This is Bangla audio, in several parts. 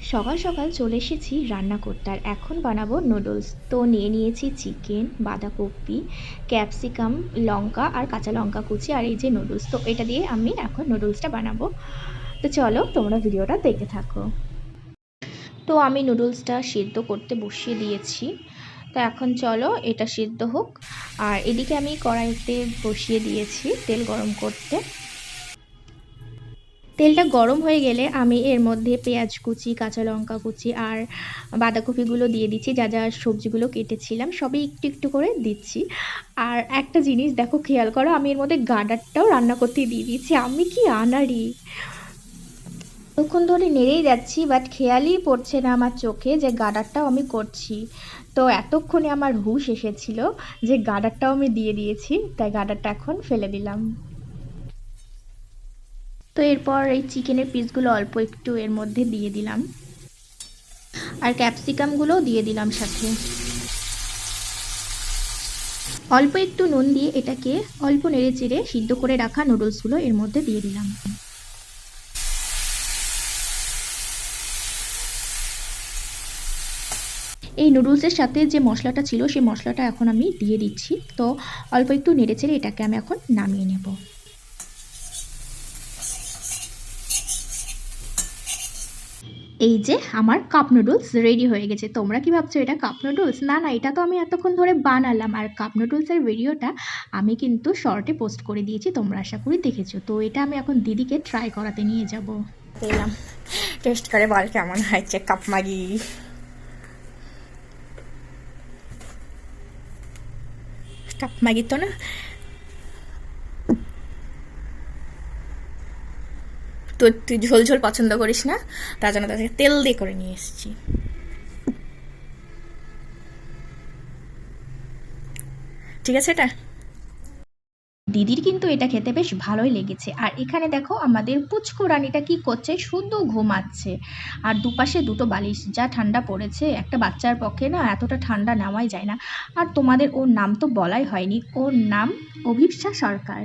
সকাল সকাল চলে এসেছি রান্না করতে আর এখন বানাবো নুডলস। তো নিয়ে নিয়েছি চিকেন, বাঁধাকপি, ক্যাপসিকাম, লঙ্কা আর কাঁচা লঙ্কা কুচি আর এই যে নুডলস। তো এটা দিয়ে আমি এখন নুডলসটা বানাবো। তো চলো তোমরা ভিডিওটা দেখে থাকো। তো আমি নুডলসটা সিদ্ধ করতে বসিয়ে দিয়েছি। তো এখন চলো এটা সিদ্ধ হোক। আর এদিকে আমি কড়াইতে বসিয়ে দিয়েছি তেল গরম করতে। তেলটা গরম হয়ে গেলে আমি এর মধ্যে পেঁয়াজ কুচি, কাঁচা লঙ্কা কুচি আর বাঁধাকপিগুলো দিয়ে দিচ্ছি। যা যা সবজিগুলো কেটেছিলাম সবই একটু একটু করে দিচ্ছি। আর একটা জিনিস দেখো, খেয়াল করো, আমি এর মধ্যে গাডারটাও রান্না করতে দিয়ে দিয়েছি। আমি কি আনারি তখন ধরে নেড়েই যাচ্ছি বাট খেয়ালই পড়ছে না আমার চোখে যে গাডারটাও আমি করছি। তো এতক্ষণে আমার হুশ এসেছিল যে গাডারটাও আমি দিয়ে দিয়েছি, তাই গাডারটা এখন ফেলে দিলাম। তো এরপর এই চিকেনের পিসগুলো অল্প একটু এর মধ্যে দিয়ে দিলাম। আর ক্যাপসিকামগুলোও দিয়ে দিলাম সাথে। অল্প একটু নুন দিয়ে এটাকে অল্প নেড়ে চেড়ে সিদ্ধ করে রাখা নুডলসগুলো এর মধ্যে দিয়ে দিলাম। এই নুডলসের সাথে যে মশলাটা ছিল, সেই মশলাটা এখন আমি দিয়ে দিচ্ছি। তো অল্প একটু নেড়ে চেড়ে এটাকে আমি এখন নামিয়ে নেব। এই যে আমার কাপ নুডলস রেডি হয়ে গেছে। তোমরা কি ভাবছ এটা কাপ নুডলস না না, এটা তো আমি এতক্ষণ ধরে বানালাম। আর কাপ নুডলসের ভিডিওটা আমি কিন্তু শর্টে পোস্ট করে দিয়েছি, তোমরা আশা করি দেখেছ। তো এটা আমি এখন দিদিকে ট্রাই করাতে নিয়ে যাব। দিলাম টেস্ট করে বল কেমন হয়েছে কাপ মাগি। কাপ মাগি তো না তো তুই ঝোল ঝোল পছন্দ করিস না? তার জন্য তাদেরকে তেল দিয়ে করে নিয়ে এসেছি। ঠিক আছে এটা? দিদির কিন্তু এটা খেতে বেশ ভালোই লেগেছে। আর এখানে দেখো আমাদের পুচকু রানীটা কি করছে? শুধু ঘুমাচ্ছে। আর দুপাশে দুটো বালিশ, যা ঠান্ডা পড়েছে। একটা বাচ্চার পক্ষে না এতটা ঠান্ডা নেওয়াই যায় না। আর তোমাদের ওর নাম তো বলাই হয়নি। ওর নাম অভিপ্সা সরকার।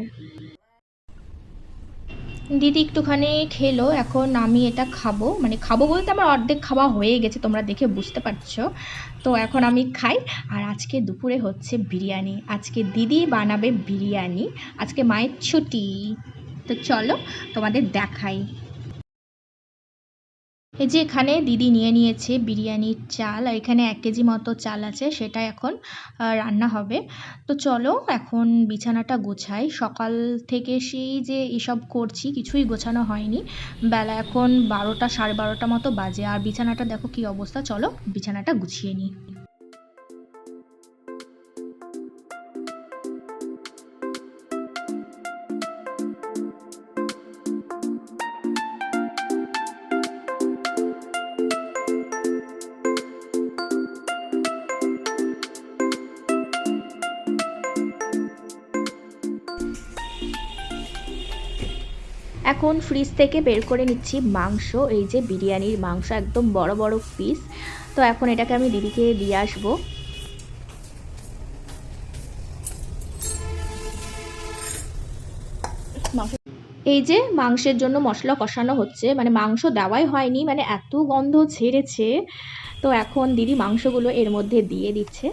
দিদি একটুখানি খেলো, এখন আমি এটা খাব। মানে খাব বলতে আমার অর্ধেক খাওয়া হয়ে গেছে, তোমরা দেখে বুঝতে পারছ। তো এখন আমি খাই, আর আজকে দুপুরে হচ্ছে বিরিয়ানি। আজকে দিদি বানাবে বিরিয়ানি, আজকে মায়ের ছুটি। তো চলো তোমাদের দেখাই। এই যে এখানে দিদি নিয়ে নিয়েছে বিরিয়ানির চাল, আর এখানে এক কেজি মতো চাল আছে, সেটা এখন রান্না হবে। তো চলো এখন বিছানাটা গোছাই। সকাল থেকে সেই যে এসব করছি, কিছুই গোছানো হয়নি। বেলা এখন বারোটা, সাড়ে বারোটা মতো বাজে। আর বিছানাটা দেখো কি অবস্থা? চলো বিছানাটা গুছিয়ে নিই। এখন ফ্রিজ থেকে বের করে নিচ্ছি মাংস, এই যে বিরিয়ানির মাংস, একদম বড় বড় পিস তো এখন এটাকে আমি দিদিকে দিয়ে আসব। এই যে মাংসের জন্য মশলা কষানো হচ্ছে মানে মাংস দেওয়াই হয়নি মানে এত গন্ধ ছেড়েছে। তো এখন দিদি মাংসগুলো এর মধ্যে দিয়ে দিচ্ছে।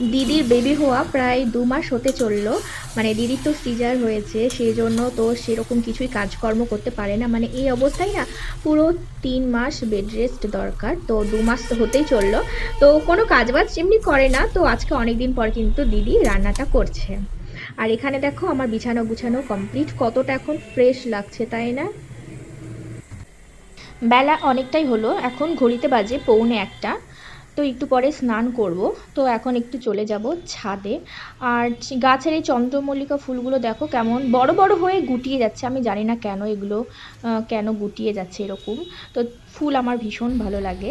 দিদির বেবি হওয়া প্রায় দু মাস হতে চলল। মানে দিদির তো সিজার হয়েছে সেই জন্য তো সেরকম কিছুই কাজকর্ম করতে পারে না। মানে এই অবস্থায় না পুরো তিন মাস বেড রেস্ট দরকার। তো দু মাস তো হতেই চলল। তো কোনো কাজবাজ এমনি করে না। তো আজকে অনেক দিন পর কিন্তু দিদি রান্নাটা করছে। আর এখানে দেখো আমার বিছানো গুছানো কমপ্লিট কতটা এখন ফ্রেশ লাগছে, তাই না? বেলা অনেকটাই হলো। এখন ঘড়িতে বাজে পৌনে একটা। তো একটু পরে স্নান করব। তো এখন একটু চলে যাব ছাদে। আর গাছের এই চন্দ্রমল্লিকা ফুলগুলো দেখো কেমন বড় বড় হয়ে গুটিয়ে যাচ্ছে। আমি জানি না কেন এগুলো কেন গুটিয়ে যাচ্ছে এরকম। তো ফুল আমার ভীষণ ভালো লাগে।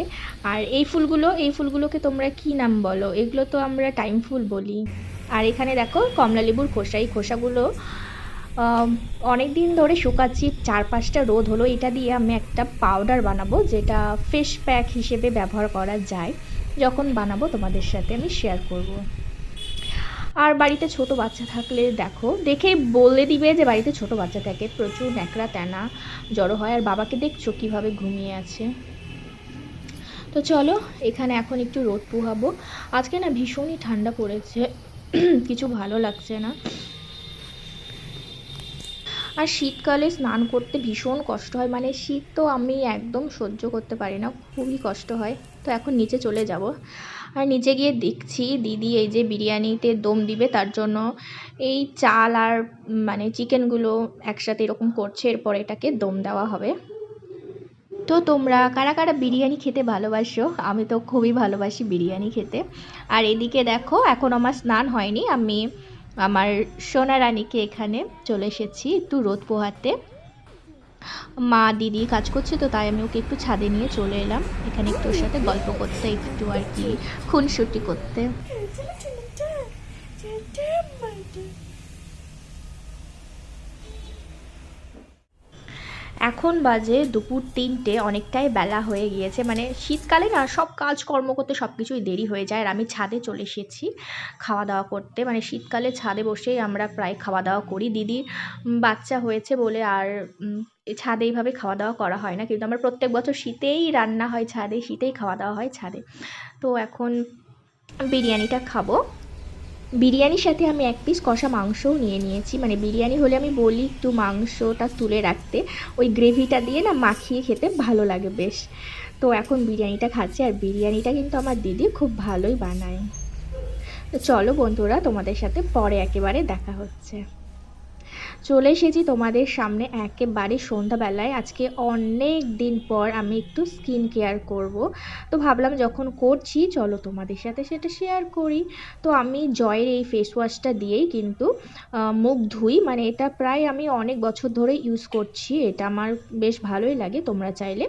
আর এই ফুলগুলো, এই ফুলগুলোকে তোমরা কি নাম বলো? এগুলো তো আমরা টাইম ফুল বলি। আর এখানে দেখো কমলা লেবুর খোসা। এই খোসাগুলো অনেক দিন ধরে শুকাচ্ছি। চার পাঁচটা রোদ হলো। এটা দিয়ে আমি একটা পাউডার বানাবো, যেটা ফেস প্যাক হিসেবে ব্যবহার করা যায়। যখন বানাবো তোমাদের সাথে আমি শেয়ার করব। আর বাড়িতে ছোট বাচ্চা থাকলে দেখো, দেখেই বলে দিবে যে বাড়িতে ছোট বাচ্চা থাকে, প্রচুর ন্যাকড়া তেনা জড়ো হয়, আর বাবাকে দেখছ কীভাবে ঘুমিয়ে আছে। তো চলো, এখানে এখন একটু রোদ পোহাবো। আজকে না ভীষণই ঠান্ডা পড়েছে, কিছু ভালো লাগছে না। আর শীতকালে স্নান করতে ভীষণ কষ্ট হয় মানে শীত তো আমি একদম সহ্য করতে পারি না, খুবই কষ্ট হয়। তো এখন নিচে চলে যাব। আর নিচে গিয়ে দেখছি দিদি এই যে বিরিয়ানিতে দম দিবে, তার জন্য এই চাল আর মানে চিকেনগুলো একসাথে এরকম করছে, এরপর এটাকে দম দেওয়া হবে। তো তোমরা কারা কারা বিরিয়ানি খেতে ভালোবাসো? আমি তো খুবই ভালোবাসি বিরিয়ানি খেতে। আর এদিকে দেখো, এখন আমার স্নান হয়নি, আমি আমার সোনা রানীকে এখানে চলে এসেছি একটু রোদ পোহাতে। মা দিদি কাজ করছে তো, তাই আমি ওকে একটু ছাদে নিয়ে চলে এলাম। এখানে একটু ওর সাথে গল্প করতে, একটু আর কি, খুনসুটি করতে। এখন বাজে দুপুর তিনটে অনেকটাই বেলা হয়ে গিয়েছে। মানে শীতকালে না সব কাজকর্ম করতে সব কিছুই দেরি হয়ে যায়। আর আমি ছাদে চলে এসেছি খাওয়া দাওয়া করতে। মানে শীতকালে ছাদে বসেই আমরা প্রায় খাওয়া দাওয়া করি উম, বাচ্চা হয়েছে বলে আর ছাদে এইভাবে খাওয়া দাওয়া করা হয় না। কিন্তু আমার প্রত্যেক বছর শীতেই রান্না হয় ছাদে শীতেই খাওয়া দাওয়া হয় ছাদে। তো এখন বিরিয়ানিটা খাব। বিরিয়ানির সাথে আমি এক পিস কষা মাংসও নিয়ে নিয়েছি। মানে বিরিয়ানি হলে আমি বলি একটু মাংসটা তুলে রাখতে। ওই গ্রেভিটা দিয়ে না মাখিয়ে খেতে ভালো লাগে বেশ। তো এখন বিরিয়ানিটা খাচ্ছি আর বিরিয়ানিটা কিন্তু আমার দিদি খুব ভালোই বানায়। তো চলো বন্ধুরা, তোমাদের সাথে পরে একেবারে দেখা হচ্ছে। চলে এসেছি তোমাদের সামনে একেবারে সন্ধ্যাবেলায়। আজকে অনেক দিন পর আমি একটু স্কিন কেয়ার করব। তো ভাবলাম যখন করছি, চলো তোমাদের সাথে সেটা শেয়ার করি। তো আমি জয়ের এই ফেস ওয়াশটা দিয়েই কিন্তু মুখ ধুই। মানে এটা প্রায় আমি অনেক বছর ধরে ইউজ করছি। এটা আমার বেশ ভালোই লাগে। তোমরা চাইলে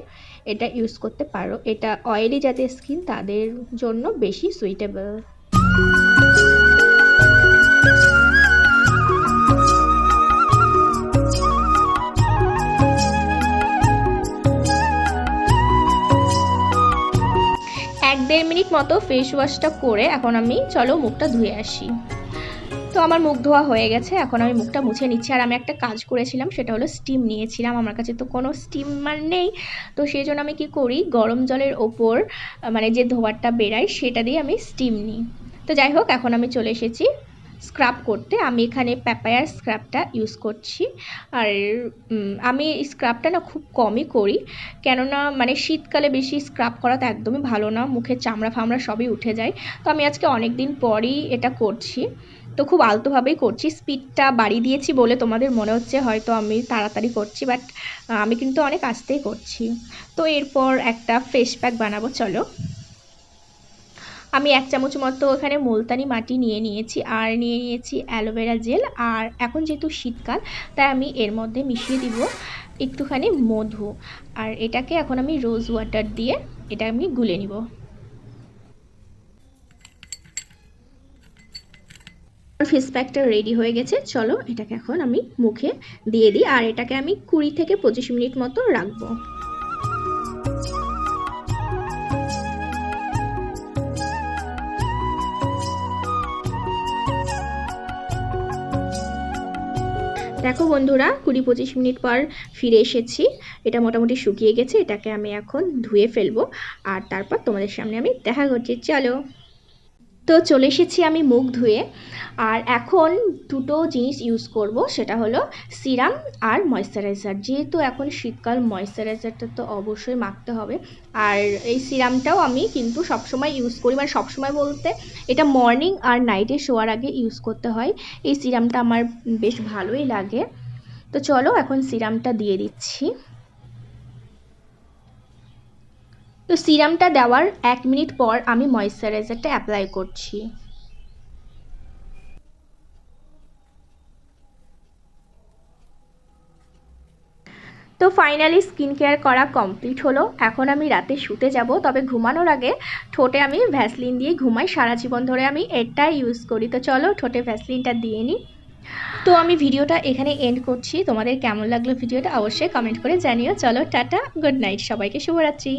এটা ইউজ করতে পারো। এটা অয়েলি যাদের স্কিন তাদের জন্য বেশি সুইটেবল দেড় মিনিট মতো ফেস ওয়াশটা করে এখন আমি, চলো মুখটা ধুয়ে আসি। তো আমার মুখ ধোয়া হয়ে গেছে, এখন আমি মুখটা মুছে নিচ্ছি। আর আমি একটা কাজ করেছিলাম, সেটা হলো স্টিম নিয়েছিলাম। আমার কাছে তো কোনো স্টিমার নেই। তো সেই জন্য আমি কি করি, গরম জলের ওপর মানে যে ধোয়ারটা বেরায় সেটা দিয়ে আমি স্টিম নিই। তো যাই হোক, এখন আমি চলে এসেছি স্ক্রাব করতে, আমি এখানে প্যাপায়ার স্ক্রাবটা ইউজ করছি। আর আমি স্ক্রাবটা না খুব কমই করি। কেননা মানে শীতকালে বেশি স্ক্রাব করা তো একদমই ভালো না, মুখের চামড়া ফামড়া সবই উঠে যায়। তো আমি আজকে অনেক দিন পরই এটা করছি। তো খুব আলতোভাবেই করছি, স্পিডটা বাড়িয়ে দিয়েছি বলে তোমাদের মনে হচ্ছে, হয়তো আমি তাড়াতাড়ি করছি বাট আমি কিন্তু অনেক আস্তেই করছি। তো এরপর একটা ফেস প্যাক বানাবো, চলো। আমি এক চামচ মতো এখানে মুলতানি মাটি নিয়ে নিয়েছি, আর নিয়ে নিয়েছি অ্যালোভেরা জেল। আর এখন যেহেতু শীতকাল, তাই আমি এর মধ্যে মিশিয়ে দিব একটুখানি মধু। আর এটাকে এখন আমি রোজ ওয়াটার দিয়ে এটা আমি গুলে নিব। ফেস প্যাকটা রেডি হয়ে গেছে। চলো এটাকে এখন আমি মুখে দিয়ে দিই। আর এটাকে আমি কুড়ি থেকে পঁচিশ মিনিট মতো রাখব। দেখো বন্ধুরা, কুড়ি পঁচিশ মিনিট পর ফিরে এসেছি। এটা মোটামুটি শুকিয়ে গেছে, এটাকে আমি এখন ধুয়ে ফেলব। আর তারপর তোমাদের সামনে আমি দেখা করছি। চলো! তো চলে এসেছি আমি মুখ ধুয়ে। আর এখন দুটো জিনিস ইউজ করব, সেটা হলো সিরাম আর ময়শ্চারাইজার যেহেতু এখন শীতকাল ময়শ্চারাইজারটা তো অবশ্যই মাখতে হবে। আর এই সিরামটাও আমি কিন্তু সবসময় ইউজ করি। মানে সবসময় বলতে এটা মর্নিং আর নাইটে শোয়ার আগে ইউজ করতে হয়। এই সিরামটা আমার বেশ ভালোই লাগে। তো চলো এখন সিরামটা দিয়ে দিচ্ছি। তো সিরামটা দেওয়ার এক মিনিট পর আমি ময়শ্চারাইজারটা অ্যাপ্লাই করছি। তো ফাইনালি স্কিন কেয়ার করা কমপ্লিট হলো। এখন আমি রাতে শুতে যাব, তবে ঘুমানোর আগে ঠোঁটে আমি ভ্যাসলিন দিয়ে ঘুমাই, সারা জীবন ধরে আমি এটা ইউজ করি। তো চলো ঠোঁটে ভ্যাসলিনটা দিয়ে নিই তো আমি ভিডিওটা এখানে এন্ড করছি। তোমাদের কেমন লাগল ভিডিওটা অবশ্যই কমেন্ট করে জানিও। চলো টাটা গুড নাইট সবাইকে শুভরাত্রি।